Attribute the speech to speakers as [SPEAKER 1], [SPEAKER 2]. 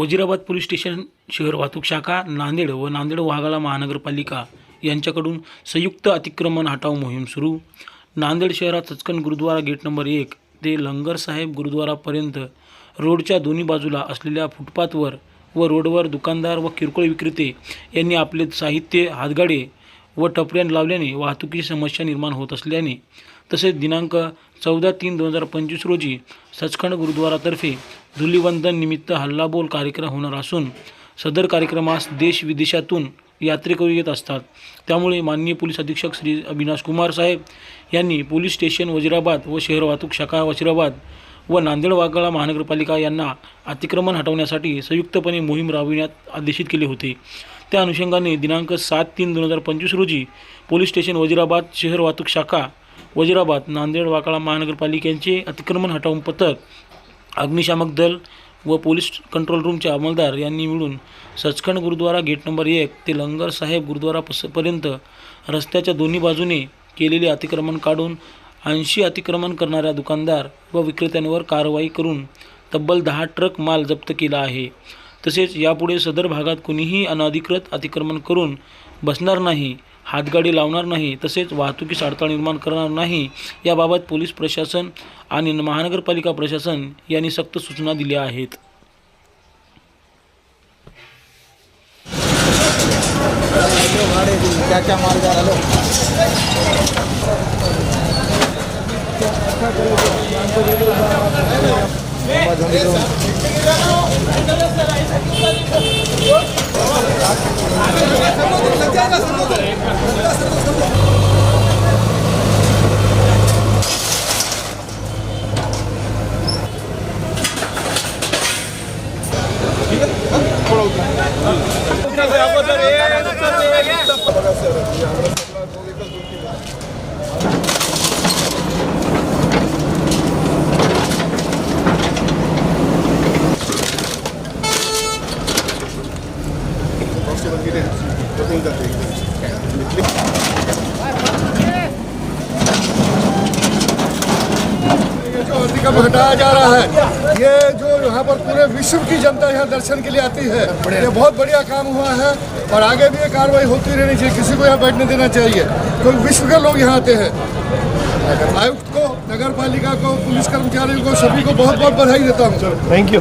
[SPEAKER 1] Wazirabad police station शहर वाहतूक शाखा नांदेड व नांदेड वाघाला महानगरपालिका यांच्याकडून संयुक्त अतिक्रमण हटाव मोहीम सुरू. नांदेड शहरात सचखंड गुरुद्वारा गेट नंबर एक ते लंगर साहेब गुरुद्वारापर्यंत रोडच्या दोन्ही बाजूला असलेल्या फुटपाथवर व रोडवर दुकानदार व किरकोळ विक्रेते यांनी आपले साहित्य हातगाडे व टपऱ्या लावल्याने वाहतुकीची समस्या निर्माण होत असल्याने तसेच दिनांक चौदा तीन दोन हजार पंचवीस रोजी सचखंड गुरुद्वारातर्फे धुलीवंदन निमित्त हल्लाबोल कार्यक्रम होणार असून सदर कार्यक्रमास देश विदेशातून यात्रेकरू येत असतात. त्यामुळे माननीय पोलीस अधीक्षक श्री अविनाश कुमार साहेब यांनी पोलीस स्टेशन वजिराबाद व शहर वाहतूक शाखा वजिराबाद व नांदेड वाघाळा महानगरपालिका यांना अतिक्रमण हटवण्यासाठी संयुक्तपणे मोहीम राबविण्यात आदेशित केले होते. त्या अनुषंगाने दिनांक सात तीन दोन हजार पंचवीस रोजी पोलीस स्टेशन वजिराबाद शहर वाहतूक शाखा वजिराबाद नांदेड वाकाळा महानगरपालिकेचे अतिक्रमण हटवून पथक अग्निशामक दल व पोलीस कंट्रोल रूमचे अंमलदार यांनी मिळून सचखंड गुरुद्वारा गेट नंबर एक ते लंगर साहेब गुरुद्वारा पर्यंत रस्त्याच्या दोन्ही बाजूने केलेले अतिक्रमण काढून ऐंशी अतिक्रमण करणाऱ्या दुकानदार व विक्रेत्यांवर कारवाई करून तब्बल दहा ट्रक माल जप्त केला आहे. तसेच यापुढे सदर भागात कुणीही अनधिकृत अतिक्रमण करून बसणार नाही हातगाडी लावणार नाही तसेच वाहतुकीस अडथळा निर्माण करणार नाही याबाबत पोलीस प्रशासन आणि महानगरपालिका प्रशासन यांनी सक्त सूचना दिल्या आहेत.
[SPEAKER 2] क्या क्या माल जा रहा है
[SPEAKER 3] ये जो अधिकम हटाया जा रहा है। ये जो यहाँ पर पूरे विश्व की जनता यहाँ दर्शन के लिए आती है, ये बहुत बढ़िया काम हुआ है और आगे भी ये कार्रवाई होती रहनी चाहिए, किसी को यहाँ बैठने देना चाहिए। क्योंकि तो विश्व के लोग यहाँ आते हैं। आयुक्त को नगर पालिका को, पुलिस कर्मचारियों को, सभी को बहुत बहुत बधाई देता हूँ।
[SPEAKER 2] Thank you